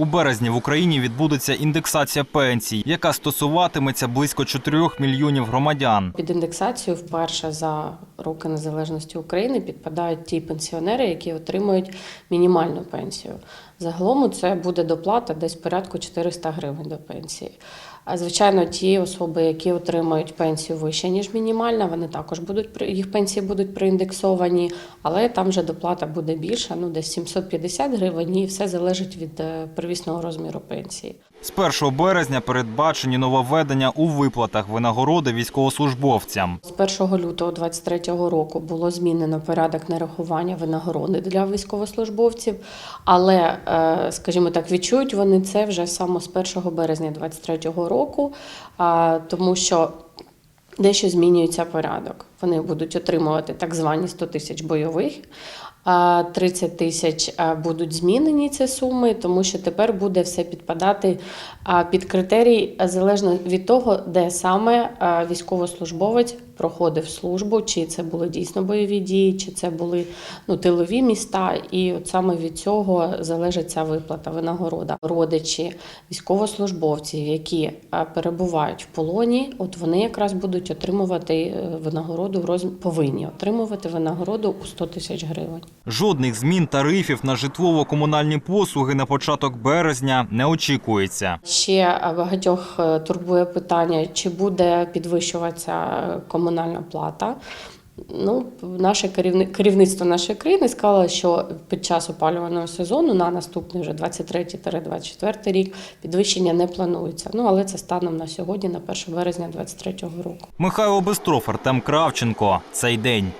У березні в Україні відбудеться індексація пенсій, яка стосуватиметься близько 4 мільйонів громадян. Під індексацію вперше за роки незалежності України підпадають ті пенсіонери, які отримують мінімальну пенсію. Загалом це буде доплата десь порядку 400 гривень до пенсії. А звичайно, ті особи, які отримують пенсію вище ніж мінімальна, вони також будуть їх пенсії будуть проіндексовані, але там вже доплата буде більша, ну десь 750 гривень, і все залежить від е, первісного розміру пенсії. З 1 березня передбачені нововведення у виплатах винагороди військовослужбовцям. З 1 лютого 2023 року було змінено порядок нарахування винагороди для військовослужбовців, але, е, скажімо так, відчують вони це вже саме з 1 березня 2023 року, тому що дещо змінюється порядок. Вони будуть отримувати так звані 100 тисяч бойових. а 30 тисяч будуть змінені ці суми, тому що тепер буде все підпадати під критерій залежно від того, де саме військовослужбовець проходив службу, чи це були дійсно бойові дії, чи це були ну, тилові міста. І от саме від цього залежить ця виплата, винагорода. Родичі військовослужбовців, які перебувають в полоні, от вони якраз будуть отримувати е, винагороду в розмірі, повинні отримувати винагороду у 100 тисяч гривень. Жодних змін тарифів на житлово-комунальні послуги на початок березня не очікується. Ще багатьох е, турбує питання, чи буде підвищуватися е, комунальна плата. Ну, наше керівни- керівництво нашої країни сказало, що під час опалювального сезону на наступний вже 23-24 рік підвищення не планується. Ну але це станом на сьогодні, на 1 березня 2023 року. Михайло Бестров, Артем Кравченко. Цей день.